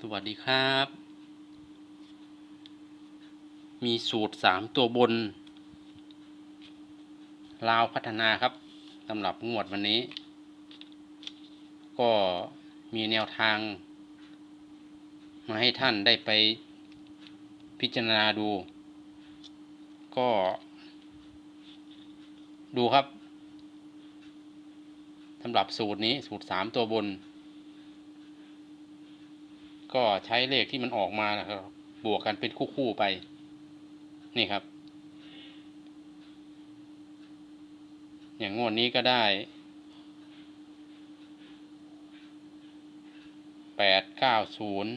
สวัสดีครับ มีสูตรสามตัวบน ลาวพัฒนาครับสำหรับงวดวันนี้ ก็มีแนวทาง มาให้ท่านได้ไปพิจารณาดู ก็ ดูครับสำหรับสูตรนี้สูตรสามตัวบน ก็ใช้เลขที่มันออกมานะครับ บวกกันเป็นคู่ๆไป นี่ครับ อย่างงวดนี้ก็ได้แปดเก้าศูนย์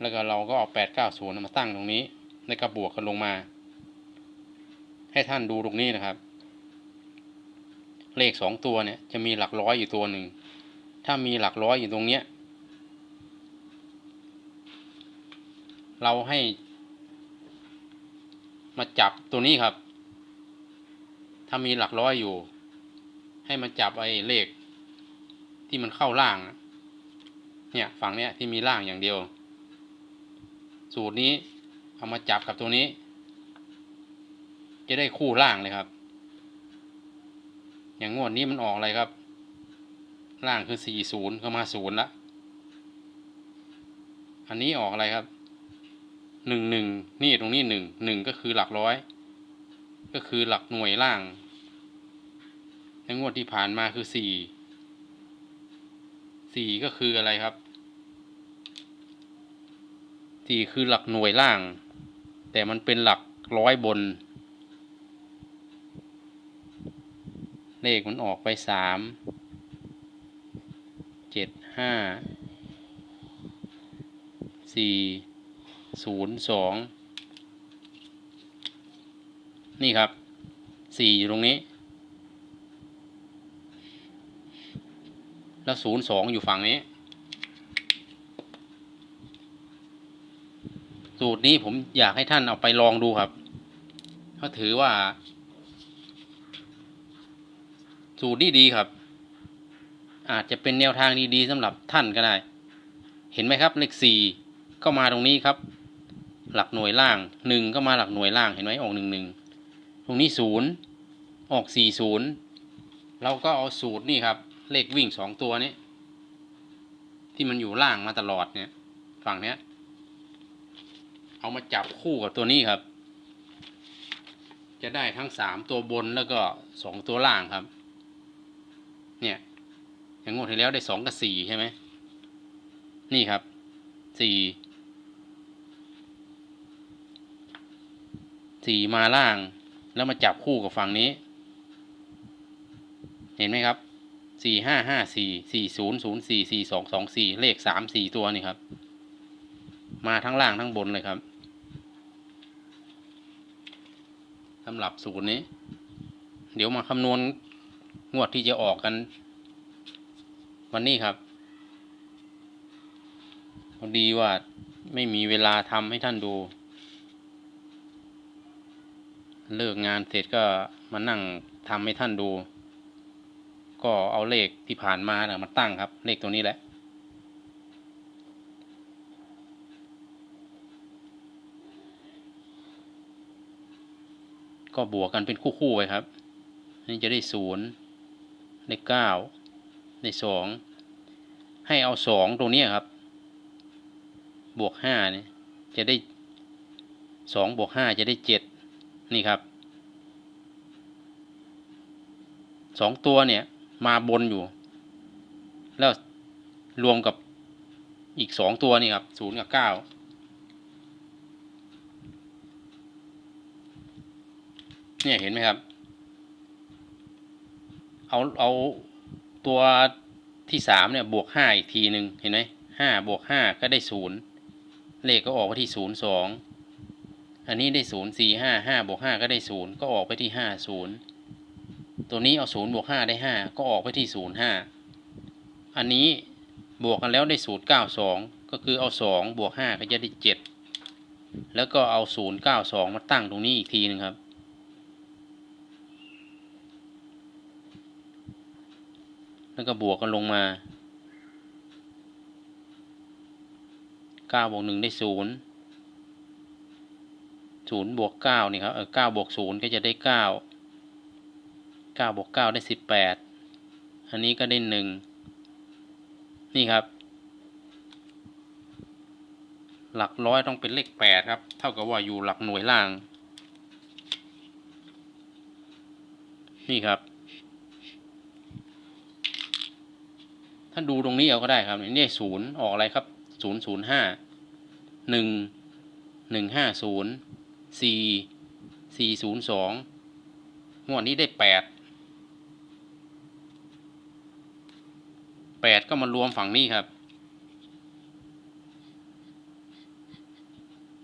แล้วก็เราก็เอาแปดเก้าศูนย์มาตั้งตรงนี้ แล้วก็บวกกันลงมา ให้ท่านดูตรงนี้นะครับ เลขสองตัวเนี่ยจะมีหลักร้อยอยู่ตัวหนึ่ง ถ้ามีหลักร้อยอยู่ตรงเนี้ย เราให้ มาจับตัวนี้ครับ ถ้ามีหลักร้อยอยู่ ให้มาจับไอ้เลข ที่มันเข้าล่าง เนี่ยฝั่งเนี้ยที่มีล่างอย่างเดียว สูตรนี้ เอามาจับกับตัวนี้ จะได้คู่ล่างเลยครับ อย่างงวดนี้มันออกอะไรครับ ล่างคือสี่ศูนย์เข้ามาศูนย์ละอันนี้ออกอะไรครับ หนึ่งหนึ่งนี่ตรงนี้หนึ่งหนึ่งก็คือหลักร้อย ก็คือหลักหน่วยล่างในงวดที่ผ่านมาคือสี่สี่ก็คืออะไรครับสี่คือหลักหน่วยล่าง แต่มันเป็นหลักร้อยบน เลขมันออกไปสามเจ็ดห้าสี่ ศูนย์สองนี่ครับสี่อยู่ตรงนี้ แล้วศูนย์สองอยู่ฝั่งนี้ สูตรนี้ผมอยากให้ท่านเอาไปลองดูครับเพราถือว่า สูตรนี้ดีครับ อาจจะเป็นแนวทางดีๆสำหรับท่านก็ได้ เห็นไหมครับเลขสี่ก็มาตรงนี้ครับ หลักหน่วยล่างหนึ่งก็มาหลักหน่วยล่างเห็นไหมออกหนึ่งหนึ่งตรงนี้ศูนย์ออกสี่ศูนย์เราก็เอาสูตรนี่ครับ เลขวิ่งสองตัวนี้ ที่มันอยู่ล่างมาตลอดเนี่ย ฝั่งเนี้ย เอามาจับคู่กับตัวนี้ครับ จะได้ทั้งสามตัวบนแล้วก็สองตัวล่างครับ เนี่ยอย่างงวดที่แล้วได้สองกับสี่ใช่ไหมนี่ครับสี่ สี่มาล่าง แล้วมาจับคู่กับฝั่งนี้ เห็นไหมครับสี่ห้าห้าสี่สี่ศูนย์ศูนย์สี่สี่สองสองสี่เลขสามสี่ตัวนี่ครับ มาทั้งล่างทั้งบนเลยครับสำหรับสูตรนี้ เดี๋ยวมาคำนวณงวดที่จะออกกัน วันนี้ครับพอดีว่าไม่มีเวลาทำให้ท่านดู เลิกงานเสร็จก็มานั่งทำให้ท่านดู ก็เอาเลขที่ผ่านมานะมาตั้งครับ เลขตัวนี้แหละ ก็บวกกันเป็นคู่ๆไปครับ นี่จะได้ศูนย์ได้เก้าได้สองให้เอาสองตรงนี้ครับ บวกห้าเนี่ยจะได้สองบวกห้าจะได้เจ็ด นี่ครับสองตัวเนี่ย มาบนอยู่ แล้วรวมกับอีกสองตัวนี่ครับศูนย์กับเก้าเนี่ยเห็นไหมครับ เอาเอาตัวที่สามเนี่ยบวกห้าอีกทีหนึ่งเห็นไหมห้าบวกห้าก็ได้ศูนย์เลขก็ออกไปที่ศูนย์สอง อันนี้ได้ศูนย์สี่ห้าห้าบวกห้าก็ได้ศูนย์ก็ออกไปที่ห้าศูนย์ตัวนี้เอาศูนย์บวกห้าได้ห้าก็ออกไปที่ศูนย์ห้าอันนี้บวกกันแล้วได้ศูนย์เก้าสองก็คือเอาสองบวกห้าก็จะได้เจ็ดแล้วก็เอาศูนย์เก้าสองมาตั้งตรงนี้อีกทีหนึ่งครับแล้วก็บวกกันลงมาเก้าบวกหนึ่งได้ศูนย์ ศูนย์บวกเก้านี่ครับเออเก้าบวกศูนย์ก็จะได้เก้าเก้าบวกเก้าได้สิบแปดอันนี้ก็ได้หนึ่งนี่ครับ หลักร้อยต้องเป็นเลขแปดครับ เท่ากับว่าอยู่หลักหน่วยล่าง นี่ครับถ้าดูตรงนี้เอาก็ได้ครับนี่ศูนย์ออกอะไรครับศูนย์ศูนย์ห้าหนึ่งหนึ่งห้าศูนย์ สี่สี่ศูนย์สองงวดนี้ได้แปดแปดก็มารวมฝั่งนี้ครับ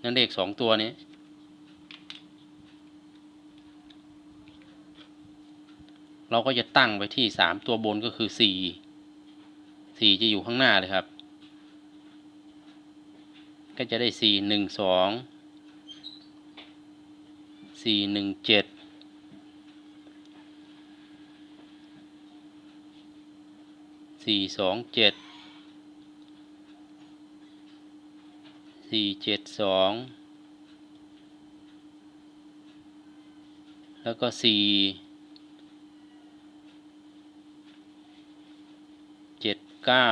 นั่นเลขสองตัวนี้เราก็จะตั้งไปที่สามตัวบนก็คือสี่สี่จะอยู่ข้างหน้าเลยครับ ก็จะได้สี่หนึ่งสอง สี่หนึ่งเจ็ดสี่สองเจ็ดสี่เจ็ดสองแล้วก็สี่เจ็ดเก้า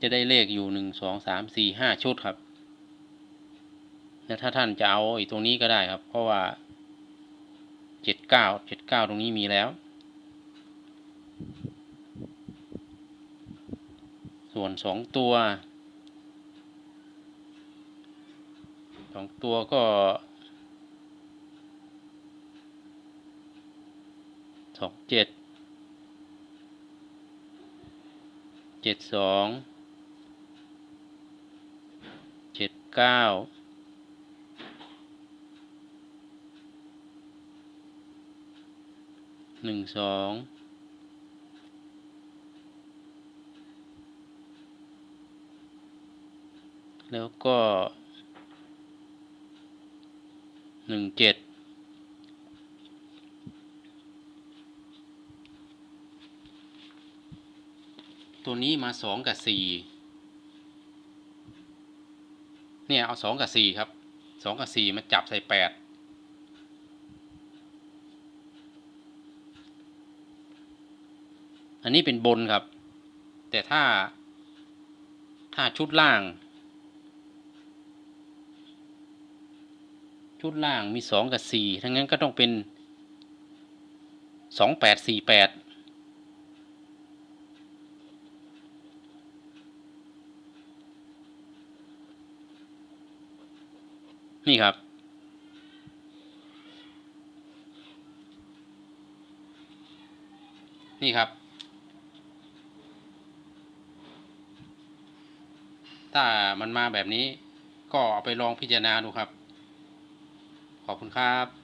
จะได้เลขอยู่หนึ่งสองสามสี่ห้าชุดครับแล้วถ้าท่านจะเอาอีกตรงนี้ก็ได้ครับ เพราะว่าเจ็ดเก้าเจ็ดเก้าตรงนี้มีแล้ว ส่วนสองตัวสองตัวก็สองเจ็ดเจ็ดสอง เจ็ดเก้าหนึ่งสองแล้วก็หนึ่งเจ็ดตัวนี้มาสองกับสี่ เนี่ยเอาสองกับสี่ครับสองกับสี่มาจับใส่แปดอันนี้เป็นบนครับ แต่ถ้าถ้าชุดล่าง ชุดล่างมีสองกับสี่ทั้งนั้นก็ต้องเป็นสองแปดสี่แปด นี่ครับ นี่ครับ ถ้ามันมาแบบนี้ก็เอาไปลองพิจารณาดูครับ ขอบคุณครับ